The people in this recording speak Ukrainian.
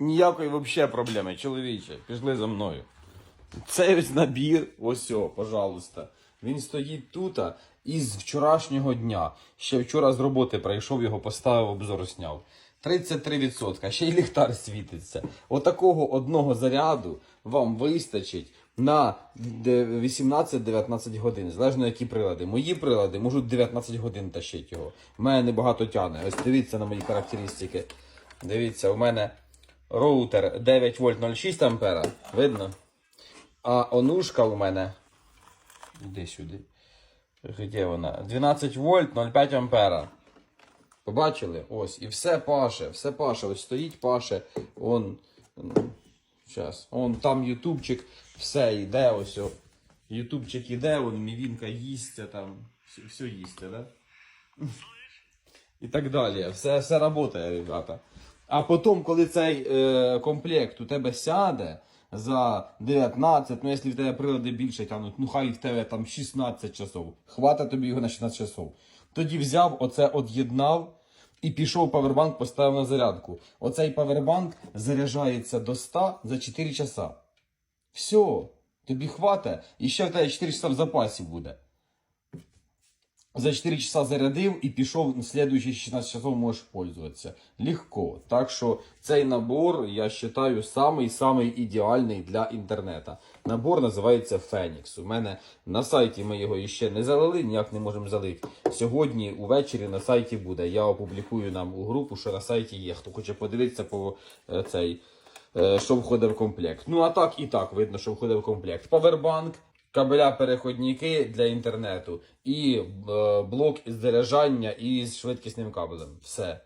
Ніякої взагалі проблеми, чоловіче. Пішли за мною. Цей ось набір, ось о, пожалуйста. Він стоїть тут із вчорашнього дня. Ще вчора з роботи прийшов, його поставив, обзор зняв. 33%, ще й ліхтар світиться. Отакого одного заряду вам вистачить на 18-19 годин, залежно які прилади. Мої прилади можуть 19 годин тащити його. У мене небагато тягне. Ось дивіться на мої характеристики. Дивіться, у мене роутер 9 вольт 0,6 ампера. Видно? А онушка у мене. Іди сюди. Де вона? 12 вольт 0,5 ампера. Побачили? Ось. І все паше, все паше. Ось стоїть паше. Он. Зараз. Он там ютубчик, все йде, ось. Ютубчик іде, вон мівінка їсться там. Все, все їсться, да? І так далі. Все, все працює, ребята. А потім, коли цей е, комплект у тебе сяде за 19, ну якщо в тебе прилади більше тягнуть, ну хай в тебе там 16 часов. Хватить тобі його на 16 часов. Тоді взяв, оце од'єднав і пішов павербанк, поставив на зарядку. Оцей павербанк заряджається до 100 за 4 часа. Все, тобі хватить, і ще в тебе 4 часа в запасі буде. За 4 часа зарядив і пішов на следующие 16 часов можеш пользуватися. Легко. Так що цей набор, я вважаю, самий-самий ідеальний для інтернету. Набор називається Phoenix. У мене на сайті ми його ще не залили, ніяк не можемо залити. Сьогодні увечері на сайті буде. Я опублікую нам у групу, що на сайті є. Хто хоче подивитися по е, цей, е, що входить в комплект. Ну а так і так видно, що входить в комплект. Павербанк. Кабеля переходники для інтернету і е, блок із заряджання із швидкісним кабелем. Все.